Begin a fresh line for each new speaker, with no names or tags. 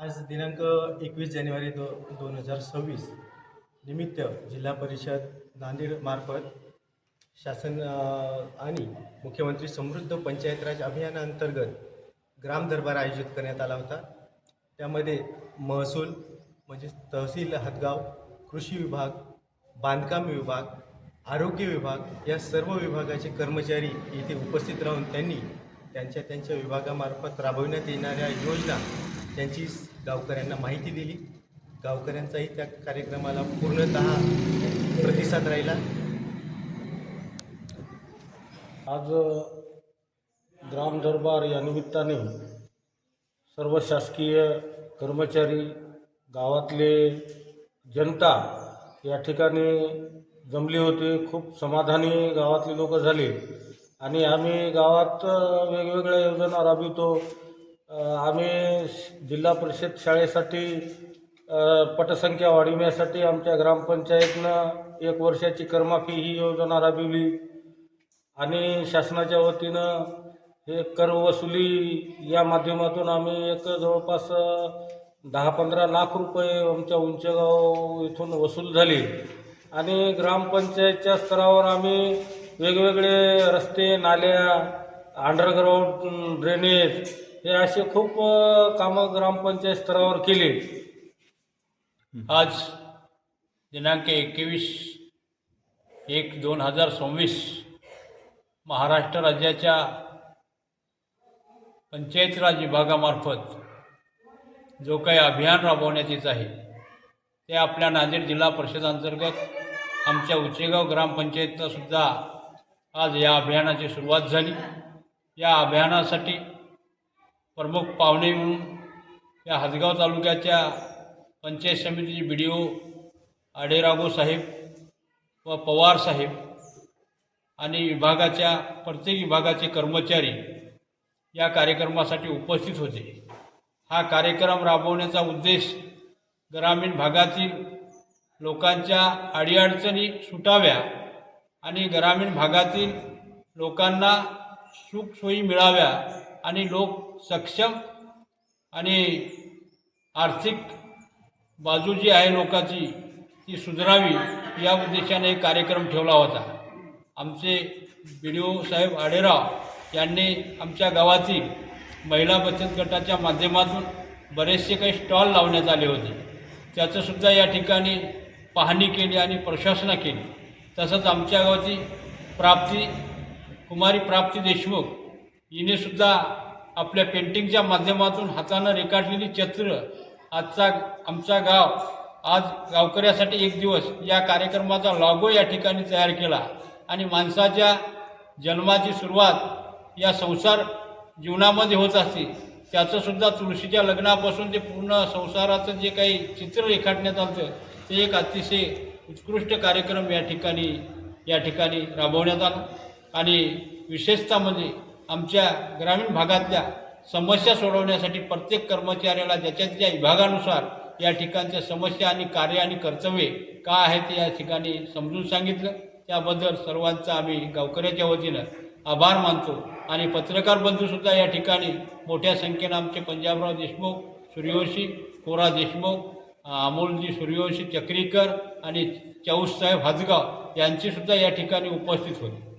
आज दिनांक एकवीस जानेवारी दो दोन हजार सव्वीस निमित्त जिल्हा परिषद नांदेडमार्फत शासन आणि मुख्यमंत्री समृद्ध पंचायत राज अभियानाअंतर्गत ग्राम दरबार आयोजित करण्यात आला होता. त्यामध्ये महसूल म्हणजे तहसील हदगाव कृषी विभाग बांधकाम विभाग आरोग्य विभाग या सर्व विभागाचे कर्मचारी येथे उपस्थित राहून त्यांनी त्यांच्या त्यांच्या विभागामार्फत राबविण्यात येणाऱ्या योजना त्यांची गावकऱ्यांना माहिती दिली. गावकऱ्यांचाही त्या कार्यक्रमाला पूर्णतः प्रतिसाद राहिला.
आज ग्राम दरबार या निमित्ताने सर्व शासकीय कर्मचारी गावातले जनता या ठिकाणी जमली होती. खूप समाधानी गावातले लोक झाले. आणि आम्ही गावात वेगवेगळ्या योजना राबवितो. आम्ही श- जिल्हा परिषद शाळेसाठी पटसंख्या वाढविण्यासाठी आमच्या ग्रामपंचायतनं एक वर्षाची करमाफी ही योजना राबविली. आणि शासनाच्या वतीनं हे कर वसुली या माध्यमातून आम्ही एक जवळपास दहा पंधरा लाख रुपये आमच्या उंचगाव इथून वसूल झाली. आणि ग्रामपंचायतच्या स्तरावर आम्ही वेगवेगळे रस्ते नाल्या अंडरग्राऊंड ड्रेनेज हे असे खूप कामं ग्रामपंचायत स्तरावर केले.
आज दिनांक एकवीस एक दोन हजार सव्वीस महाराष्ट्र राज्याच्या पंचायत राज विभागामार्फत जो काही अभियान राबवण्यात येत आहे ते आपल्या नांदेड जिल्हा परिषदांतर्गत आमच्या उचेगाव ग्रामपंचायतनं सुद्धा आज या अभियानाची सुरुवात झाली. या अभियानासाठी प्रमुख पाहुणे म्हणून या हदगाव तालुक्याच्या पंचायत समितीचे बी डी ओ आडेरागो साहेब व पवार साहेब आणि विभागाच्या प्रत्येक विभागाचे कर्मचारी या कार्यक्रमासाठी उपस्थित होते. हा कार्यक्रम राबवण्याचा उद्देश ग्रामीण भागातील लोकांच्या अडीअडचणी सुटाव्या आणि ग्रामीण भागातील लोकांना सुखसोयी मिळाव्या आणि लोक सक्षम आणि आर्थिक बाजू जी आहे लोकांची ती सुधारावी या उद्देशाने एक कार्यक्रम ठेवला होता. आमचे बी डी ओ साहेब आडेराव यांनी आमच्या गावातील महिला बचत गटाच्या माध्यमातून बरेचसे काही स्टॉल लावण्यात आले होते. त्याचंसुद्धा या ठिकाणी पाहणी केली आणि प्रशासना केली. तसंच आमच्या गावाची प्राप्ती कुमारी प्राप्ती देशमुख हिनेसुद्धा आपल्या पेंटिंगच्या माध्यमातून हातानं रेखाटलेली चित्र आजचा आमचा गाव आज गावकऱ्यासाठी एक दिवस या कार्यक्रमाचा लॉगो या ठिकाणी तयार केला आणि माणसाच्या जन्माची सुरुवात या संसार जीवनामध्ये होत असते. त्याचंसुद्धा तुळशीच्या लग्नापासून ते पूर्ण संसाराचं जे काही चित्र रेखाटण्यात आलं ते एक अतिशय उत्कृष्ट कार्यक्रम या ठिकाणी या ठिकाणी राबवण्यात आला. आणि विशेषतः म्हणजे आमच्या ग्रामीण भागातल्या समस्या सोडवण्यासाठी प्रत्येक कर्मचाऱ्याला ज्याच्या त्याच्या विभागानुसार या ठिकाणच्या समस्या आणि कार्य आणि कर्तव्ये का आहेत या ठिकाणी समजून सांगितलं. त्याबद्दल सर्वांचा आम्ही गावकऱ्याच्या वतीनं आभार मानतो. आणि पत्रकार बंधूसुद्धा या ठिकाणी मोठ्या संख्येनं आमचे पंजाबराव देशमुख सूर्यवंशी कोरा देशमुख अमोलजी सूर्यवंशी चक्रीकर आणि चौससाहेब हाजगाव यांचीसुद्धा या ठिकाणी उपस्थित होती.